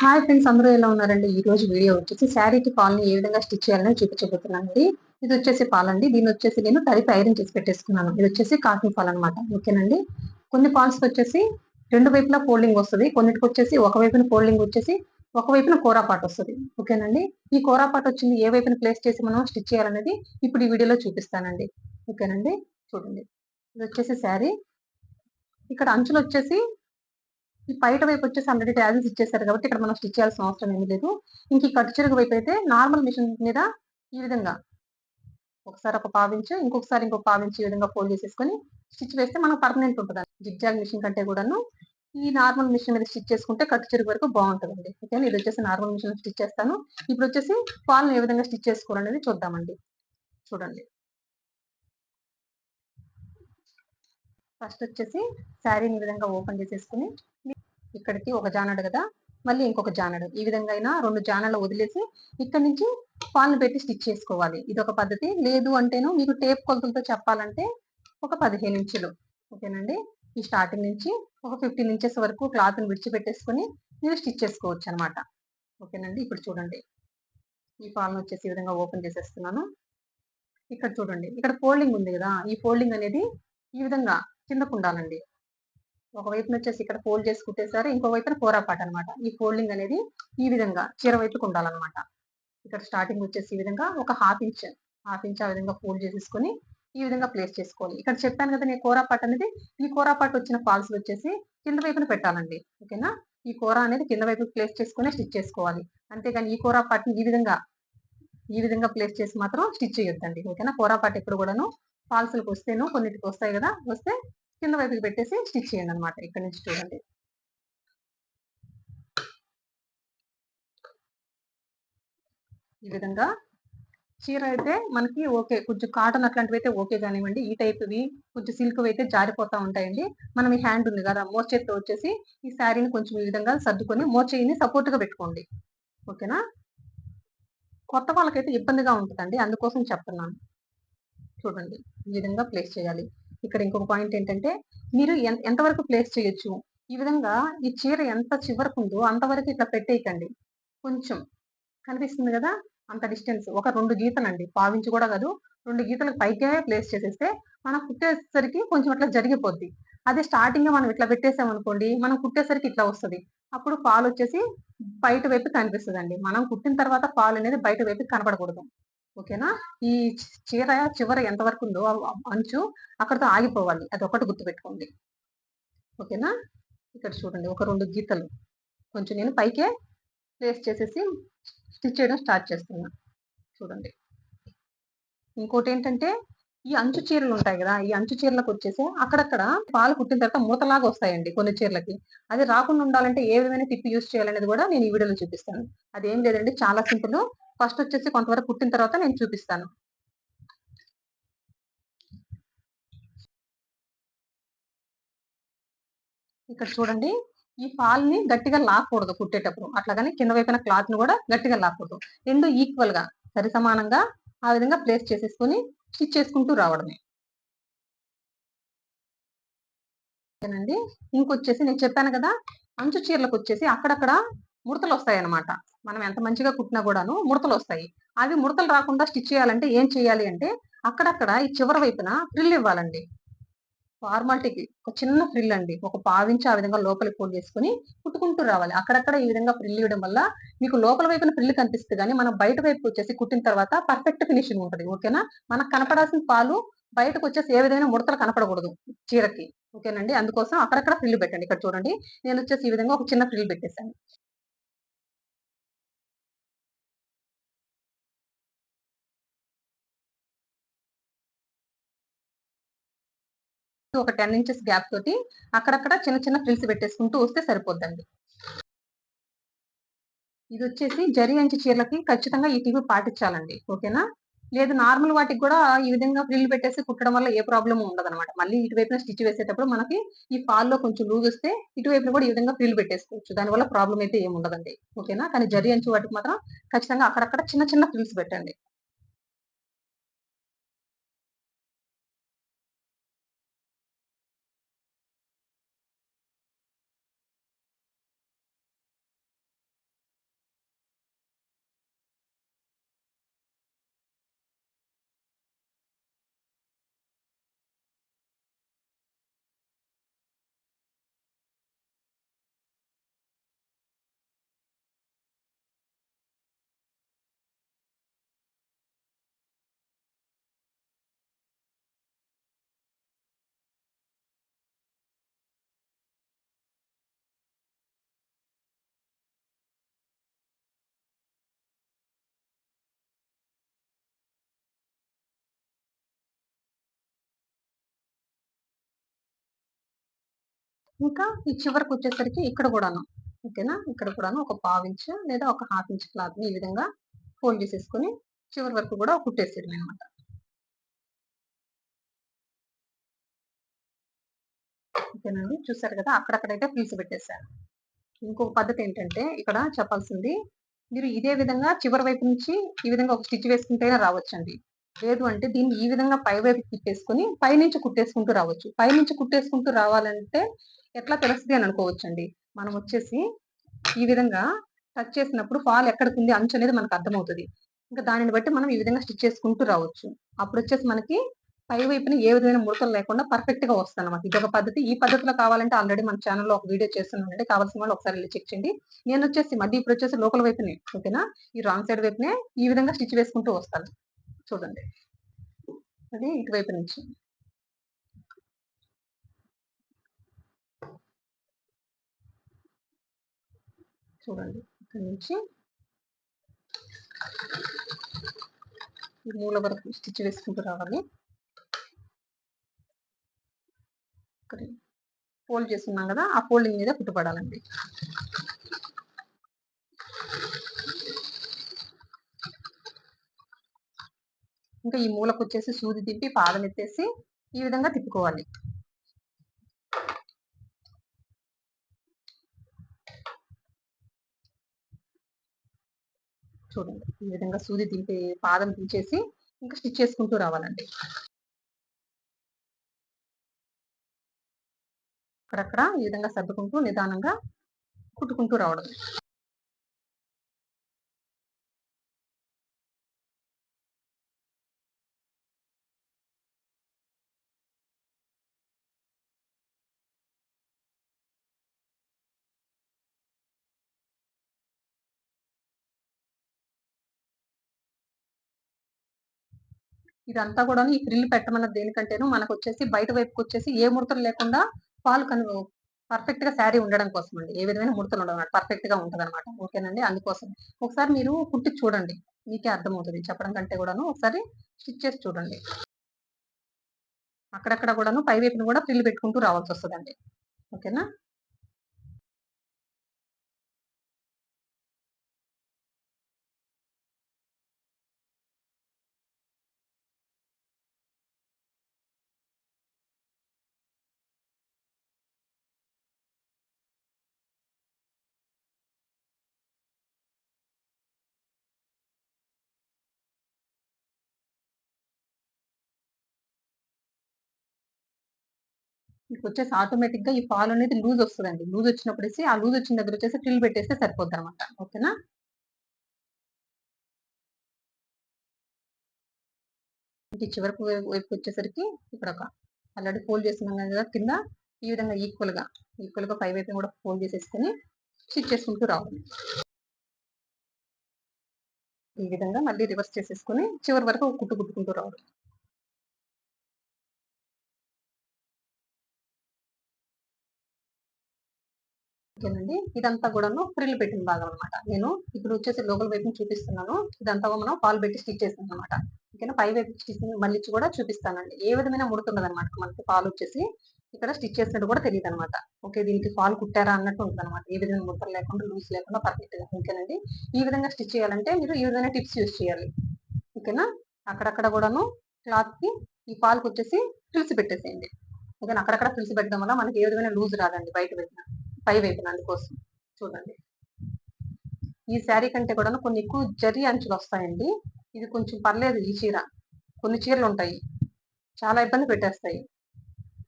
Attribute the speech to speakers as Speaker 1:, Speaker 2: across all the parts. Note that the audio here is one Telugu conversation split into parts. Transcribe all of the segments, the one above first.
Speaker 1: హాయ్ ఫ్రెండ్స్ అందరూ ఎలా ఉన్నారండి? ఈ రోజు వీడియో వచ్చేసి శారీకి పాలని ఏ విధంగా స్టిచ్ చేయాలని చూపించబోతున్నానండి. ఇది వచ్చేసి పాలండి దీని వచ్చేసి నేను తడిపి ఐరన్ చేసి పెట్టేసుకున్నాను. ఇది వచ్చేసి కాటన్ పాల్ అనమాట ఓకేనండి? కొన్ని పాల్స్ వచ్చేసి రెండు వైపులా ఫోల్డింగ్ వస్తుంది. కొన్నిటికి వచ్చేసి ఒక వైపున ఫోల్డింగ్ వచ్చేసి ఒక వైపున కోరాపాటు వస్తుంది. ఓకేనండి? ఈ కోరాపాటు వచ్చింది ఏ వైపున ప్లేస్ చేసి మనం స్టిచ్ చేయాలనేది ఇప్పుడు ఈ వీడియోలో చూపిస్తానండి. ఓకేనండి? చూడండి. ఇది వచ్చేసి శారీ. ఇక్కడ అంచులు వచ్చేసి బయట వైపు వచ్చేసి హండ్రెడ్ ట్యాజెస్ ఇచ్చేసారు కాబట్టి ఇక్కడ మనం స్టిచ్ చేయాల్సిన అవసరం ఏమీ లేదు. ఇంక ఈ కట్టు చెరుగు వైపు అయితే నార్మల్ మిషన్ మీద ఈ విధంగా ఒకసారి ఒక పావించు ఇంకొకసారి ఇంకొక పావించి ఈ విధంగా ఫోల్డ్ చేసేసుకొని స్టిచ్ వేస్తే మనకు పర్మనెంట్ ఉంటుంది జిగ్జాగ్ మిషన్ కంటే కూడాను ఈ నార్మల్ మిషన్ మీద స్టిచ్ చేసుకుంటే కట్టు చెరుగు వరకు బాగుంటుందండి. ఓకే ఇది వచ్చేసి నార్మల్ మిషన్ స్టిచ్ చేస్తాను. ఇప్పుడు వచ్చేసి ఫాల్ని ఏ విధంగా స్టిచ్ చేసుకోవాలనేది చూద్దామండి. చూడండి. ఫస్ట్ వచ్చేసి శారీని ఈ విధంగా ఓపెన్ చేసేసుకుని ఇక్కడికి ఒక జానడు కదా మళ్ళీ ఇంకొక జానడు. ఈ విధంగా అయినా రెండు జానలు వదిలేసి ఇక్కడ నుంచి పాలను పెట్టి స్టిచ్ చేసుకోవాలి. ఇది ఒక పద్ధతి. లేదు అంటేను మీకు టేప్ కొలతలతో చెప్పాలంటే ఒక పదిహేను ఇంచులు. ఓకేనండి? ఈ స్టార్టింగ్ నుంచి ఒక ఫిఫ్టీన్ ఇంచెస్ వరకు క్లాత్ని విడిచిపెట్టేసుకుని మీరు స్టిచ్ చేసుకోవచ్చు అనమాట ఓకేనండి? ఇప్పుడు చూడండి. ఈ పాలను వచ్చేసి ఈ విధంగా ఓపెన్ చేసేస్తున్నాను. ఇక్కడ చూడండి. ఇక్కడ ఫోల్డింగ్ ఉంది కదా? ఈ ఫోల్డింగ్ అనేది ఈ విధంగా కిందకు ఉండాలండి. ఒకవైపున వచ్చేసి ఇక్కడ ఫోల్డ్ చేసి కుట్టేసారు ఇంకో వైపున కోరాపాట అనమాట ఈ ఫోల్డింగ్ అనేది ఈ విధంగా చీర వైపుకు ఉండాలన్నమాట. ఇక్కడ స్టార్టింగ్ వచ్చేసి ఈ విధంగా ఒక హాఫ్ ఇంచ్ హాఫ్ ఇంచ్ ఆ విధంగా ఫోల్డ్ చేసేసుకొని ఈ విధంగా ప్లేస్ చేసుకోవాలి. ఇక్కడ చెప్పాను కదా నేను కోరాపాట్ అనేది ఈ కోరాపాట్ వచ్చిన ఫాల్స్ వచ్చేసి కింద వైపున పెట్టాలండి. ఓకేనా ఈ కూర అనేది కింద వైపు ప్లేస్ చేసుకునే స్టిచ్ చేసుకోవాలి. అంతేగాని ఈ కోరాపాట్ని ఈ విధంగా ఈ విధంగా ప్లేస్ చేసి మాత్రం స్టిచ్ చేయొద్దండి. ఓకేనా కోరాపాట్ ఎప్పుడు కూడాను ఫాల్స్లకు వస్తేను కొన్నిటికి వస్తాయి కదా వస్తే కింద వైపుకి పెట్టేసి స్టిచ్ చేయండి అనమాట ఇక్కడ నుంచి చూడండి. ఈ విధంగా చీర అయితే మనకి ఓకే కొంచెం కాటన్ అట్లాంటివి అయితే ఓకే కానివ్వండి. ఈ టైప్వి కొంచెం సిల్క్ అయితే జారిపోతూ ఉంటాయండి. మనం ఈ హ్యాండ్ ఉంది కదా మోచేత్తో వచ్చేసి ఈ శారీని కొంచెం ఈ విధంగా సర్దుకొని మోచేయిని సపోర్ట్గా పెట్టుకోండి. ఓకేనా? కొత్త వాళ్ళకైతే ఇబ్బందిగా ఉంటుందండి. అందుకోసం చెప్తున్నాను. చూడండి. ఈ విధంగా ప్లేస్ చేయాలి. ఇక్కడ ఇంకొక పాయింట్ ఏంటంటే మీరు ఎంతవరకు ప్లేస్ చేయొచ్చు? ఈ విధంగా ఈ చీర ఎంత చివరకు ఉందో అంతవరకు ఇట్లా పెట్టేయకండి. కొంచెం కనిపిస్తుంది కదా? అంత డిస్టెన్స్ ఒక రెండు గీతలండి. పావించి కూడా కాదు రెండు గీతలకు పైకే ప్లేస్ చేసేస్తే మనం కుట్టేసరికి కొంచెం అట్లా జరిగిపోద్ది. అదే స్టార్టింగ్ మనం ఇట్లా పెట్టేసాం అనుకోండి మనం కుట్టేసరికి ఇట్లా వస్తుంది. అప్పుడు పాలు వచ్చేసి బయట వైపు కనిపిస్తుంది అండి మనం కుట్టిన తర్వాత పాలు అనేది బయట వైపు కనపడకూడదు. ఓకేనా? ఈ చీర చివర ఎంతవరకు ఉందో అంచు అక్కడతో ఆగిపోవాలి. అది ఒకటి గుర్తుపెట్టుకోండి. ఓకేనా? ఇక్కడ చూడండి ఒక రెండు గీతలు. కొంచెం నేను పైకే ప్లేస్ చేసేసి స్టిచ్ చేయడం స్టార్ట్ చేస్తున్నా. చూడండి. ఇంకోటి ఏంటంటే ఈ అంచు చీరలు ఉంటాయి కదా ఈ అంచు చీరలకు వచ్చేసి అక్కడక్కడ పాలు పుట్టిన తర్వాత మూతలాగా వస్తాయండి కొన్ని చీరలకి. అది రాకుండా ఉండాలంటే ఏ విధమైన టిప్ యూస్ చేయాలనేది కూడా నేను ఈ వీడియోలో చూపిస్తాను. అదేం లేదండి చాలా సింపుల్. ఫస్ట్ వచ్చేసి కొంతవరకు పుట్టిన తర్వాత నేను చూపిస్తాను. ఇక్కడ చూడండి. ఈ ని గట్టిగా లాక్కూడదు కుట్టేటప్పుడు. అట్లాగని కింద వైపున క్లాత్ని కూడా గట్టిగా లాక్కూడదు. రెండు ఈక్వల్గా సరి సమానంగా ఆ విధంగా ప్లేస్ చేసేసుకొని స్టిచ్ చేసుకుంటూ రావడమే. ఓకేనండి ఇంకొచ్చేసి నేను చెప్పాను కదా అంచు చీరలకు వచ్చేసి అక్కడక్కడ ముడతలు వస్తాయి అనమాట మనం ఎంత మంచిగా కుట్టినా కూడాను ముడతలు వస్తాయి. అవి ముడతలు రాకుండా స్టిచ్ చేయాలంటే ఏం చేయాలి అంటే అక్కడక్కడ ఈ చివరి వైపున ఫ్రిల్ ఇవ్వాలండి. ఫార్మాలిటీకి ఒక చిన్న ఫ్రిల్ అండి. ఒక పావించి ఆ విధంగా లోపలికి ఫోల్డ్ చేసుకుని కుట్టుకుంటూ రావాలి. అక్కడక్కడ ఈ విధంగా ఫ్రిల్ ఇవ్వడం వల్ల మీకు లోపల వైపున ఫ్రిల్ కనిపిస్తుంది కానీ మనం బయట వైపు వచ్చేసి కుట్టిన తర్వాత పర్ఫెక్ట్ ఫినిషింగ్ ఉంటుంది. ఓకేనా? మనకు కనపడాల్సిన పాలు బయటకు వచ్చేసి ఏ విధమైన ముడతలు కనపడకూడదు చీరకి. ఓకేనండి? అందుకోసం అక్కడక్కడ ఫ్రిల్ పెట్టండి. ఇక్కడ చూడండి. నేను వచ్చేసి ఈ విధంగా ఒక చిన్న ఫ్రిల్ పెట్టేశాను. ఒక టెన్ ఇంచెస్ గ్యాప్ తోటి అక్కడక్కడ చిన్న చిన్న ఫ్రిల్స్ పెట్టేసుకుంటూ వస్తే సరిపోద్దండి. ఇది వచ్చేసి జరి అంచు చీరలకి ఖచ్చితంగా ఈ టీవీ పాటించాలండి ఓకేనా? లేదు నార్మల్ వాటికి కూడా ఈ విధంగా ఫ్రిల్ పెట్టేసి కుట్టడం వల్ల ఏ ప్రాబ్లమ్ ఉండదు అనమాట మళ్ళీ ఇటువైపున స్టిచ్ వేసేటప్పుడు మనకి ఈ ఫాల్లో కొంచెం లూజ్ వస్తే ఇటువైపున కూడా ఈ విధంగా ఫ్రిల్ పెట్టేసుకోవచ్చు. దానివల్ల ప్రాబ్లం అయితే ఏమి ఉండదండి ఓకేనా? కానీ జరి అంచు వాటికి మాత్రం ఖచ్చితంగా అక్కడక్కడ చిన్న చిన్న ఫ్రిల్స్ పెట్టండి. ఇంకా ఈ చివరికి వచ్చేసరికి ఇక్కడ కూడాను. ఓకేనా? ఇక్కడ కూడాను ఒక పావు ఇంచ్ లేదా ఒక హాఫ్ ఇంచ్ క్లాత్ని ఈ విధంగా ఫోల్డ్ చేసేసుకొని చివరి వరకు కూడా కుట్టేసేయడం అనమాట ఓకేనండి? చూసారు కదా? అక్కడక్కడైతే పీస్ పెట్టేశారు ఇంకొక పద్ధతి ఏంటంటే ఇక్కడ చెప్పాల్సింది మీరు ఇదే విధంగా చివరి వైపు నుంచి ఈ విధంగా ఒక స్టిచ్ వేసుకుంటేనే రావచ్చండి. లేదు అంటే దీన్ని ఈ విధంగా పై వైపు తిప్పేసుకుని పైనుంచి కుట్టేసుకుంటూ రావచ్చు. పైనుంచి కుట్టేసుకుంటూ రావాలంటే ఎట్లా తెలుస్తుంది అని అనుకోవచ్చండి. మనం వచ్చేసి ఈ విధంగా టచ్ చేసినప్పుడు ఫాల్ ఎక్కడికి ఉంది అంచు అనేది మనకు అర్థమవుతుంది. ఇంకా దానిని బట్టి మనం ఈ విధంగా స్టిచ్ చేసుకుంటూ రావచ్చు. అప్పుడు వచ్చేసి మనకి పై వైపున ఏ విధమైన ముడతలు లేకుండా పర్ఫెక్ట్గా వస్తాను అనమాట ఇది ఒక పద్ధతి. ఈ పద్ధతిలో కావాలంటే ఆల్రెడీ మన ఛానల్లో ఒక వీడియో చేస్తున్నానండి. కావాల్సిన వాళ్ళు ఒకసారి వెళ్ళి చెక్ చేయండి. నేను వచ్చేసి మధ్య ఇప్పుడు వచ్చేసి లోకల్ వైపునే ఓకేనా? ఈ రాంగ్ సైడ్ వైపునే ఈ విధంగా స్టిచ్ వేసుకుంటూ వస్తాను. చూడండి. అది ఇటువైపు నుంచి. చూడండి. ఇక్కడ నుంచి. ఈ మూల వరకు స్టిచ్ వేసుకుంటూ రావాలి. ఇక్కడ ఫోల్డ్ చేస్తున్నాం కదా ఆ ఫోల్డింగ్ మీద కుట్టుపడాలండి. ఇంకా ఈ మూలకు వచ్చేసి సూది తిప్పి పాదం ఎత్తేసి ఈ విధంగా తిప్పుకోవాలి. చూడండి ఈ విధంగా సూది దింపి పాదం దించేసి ఇంకా స్టిచ్ చేసుకుంటూ రావాలండి. అక్కడక్కడ ఈ విధంగా సర్దుకుంటూ నిదానంగా కుట్టుకుంటూ రావడం. ఇదంతా కూడా ఈ ఫ్రిల్ పెట్టమన్నది దేనికంటేను మనకు వచ్చేసి బయట వైపుకి వచ్చేసి ఏ ముడతలు లేకుండా పాలు కను పర్ఫెక్ట్గా శారీ ఉండడం కోసం అండి ఏ విధమైన ముడతలు ఉండదు పర్ఫెక్ట్గా ఉంటది అనమాట ఓకేనండి? అందుకోసం ఒకసారి మీరు కుట్టి చూడండి. మీకే అర్థమవుతుంది. చెప్పడం కంటే కూడాను ఒకసారి స్టిచ్ చేసి చూడండి. అక్కడక్కడ కూడాను పై వైపును కూడా ఫ్రిల్ పెట్టుకుంటూ రావాల్సి వస్తుందండి ఓకేనా? మీకు వచ్చేసి ఆటోమేటిక్గా ఈ పాలు అనేది లూజ్ వస్తుందండి. లూజ్ వచ్చినప్పుడు ఆ లూజ్ వచ్చిన దగ్గర వచ్చేసి ఫ్రిల్ పెట్టేస్తే సరిపోద్ది అనమాట ఓకేనా చివరకు వైపు వచ్చేసరికి ఇక్కడ ఒక ఆల్రెడీ ఫోల్డ్ చేస్తున్నాం కదా కింద ఈ విధంగా ఈక్వల్గా ఈక్వల్గా పై వైపు కూడా ఫోల్డ్ చేసేసుకొని స్టిచ్ చేసుకుంటూ రావాలి. ఈ విధంగా మళ్ళీ రివర్స్ చేసేసుకొని చివరి వరకు కుట్టు కుట్టుకుంటూ రావాలి. ఓకేనండి. ఇదంతా కూడాను ఫ్రిల్ పెట్టిన భాగం అనమాట నేను ఇప్పుడు వచ్చేసి లోపల వైపు చూపిస్తున్నాను. ఇదంతా మనం పాలు పెట్టి స్టిచ్ చేసాను అనమాట ఓకేనా? పై వైపు స్టిచ్ మళ్ళీ కూడా చూపిస్తానండి. ఏ విధమైన ముడుతున్నది అనమాట మనకి పాలు వచ్చేసి ఇక్కడ స్టిచ్ చేసినట్టు కూడా తెలియదు అనమాట ఓకే దీనికి పాలు కుట్టారా అన్నట్టు ఉంటుంది అనమాట ఏ విధంగా ముడతలు లేకుండా లూజ్ లేకుండా పర్ఫెక్ట్గా ఓకేనండి ఈ విధంగా స్టిచ్ చేయాలంటే మీరు ఈ విధంగా టిప్స్ యూజ్ చేయాలి. ఓకేనా? అక్కడక్కడ కూడాను క్లాత్కి ఈ పాలకు వచ్చేసి ఫ్రిల్స్ పెట్టేసేయండి. ఓకేనా? అక్కడక్కడ ఫ్రిల్స్ పెట్టడం వల్ల మనకి ఏ విధమైన లూజ్ రాదండి బయట పెట్టిన పై వైపున అందుకోసం చూడండి. ఈ శారీ కంటే కూడా కొన్ని ఎక్కువ జరి అంచులు వస్తాయండి. ఇది కొంచెం పర్లేదు ఈ చీర. కొన్ని చీరలు ఉంటాయి. చాలా ఇబ్బంది పెట్టేస్తాయి.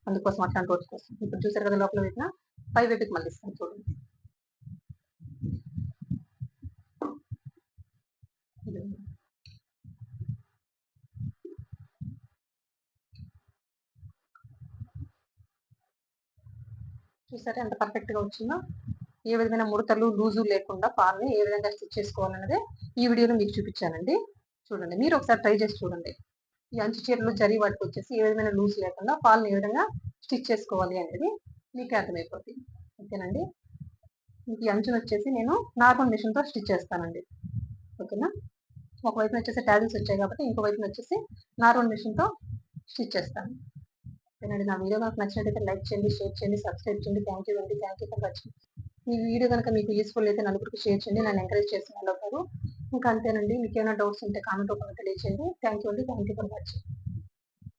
Speaker 1: అందుకోసం అట్లాంటి రోజు కోసం. ఇప్పుడు చూసారు కదా లోపల పెట్టిన పై వైపుకి మళ్ళీ ఇస్తాను చూడండి. చూసారా ఎంత పర్ఫెక్ట్గా వచ్చిందో? ఏ విధమైన ముడతలు లూజు లేకుండా పాలని ఏ విధంగా స్టిచ్ చేసుకోవాలన్నది ఈ వీడియోలో మీకు చూపించానండి. చూడండి మీరు ఒకసారి ట్రై చేసి చూడండి. ఈ అంచు చీరలు జరి వాటికి వచ్చేసి ఏ విధమైన లూజ్ లేకుండా పాలను ఏ విధంగా స్టిచ్ చేసుకోవాలి అనేది మీకు అర్థమైపోతుంది ఓకేనండి? ఈ అంచును వచ్చేసి నేను నార్మల్ మిషన్తో స్టిచ్ చేస్తానండి. ఓకేనా? ఒకవైపున వచ్చేసి ట్యాజిల్స్ వచ్చాయి కాబట్టి ఇంకో వైపున వచ్చేసి నార్మల్ మిషన్తో స్టిచ్ చేస్తాను. ఓకేనండి నా వీడియో కనుక నచ్చినట్టయితే లైక్ చేయండి షేర్ చేయండి సబ్స్క్రైబ్ చేయండి. థ్యాంక్ యూ అండి. థ్యాంక్ యూ ఫర్ వాచింగ్ ఈ వీడియో కనుక మీకు యూస్ఫుల్ అయితే నలుగురికి షేర్ చేయండి. నన్ను ఎంకరేజ్ చేసిన వాళ్ళు ఇంకా అంతేనండి. మీకు ఏమైనా డౌట్స్ ఉంటే కామెంట్ రూపంలో తెలియజేయండి థ్యాంక్ యూ అండి. Thank you for watching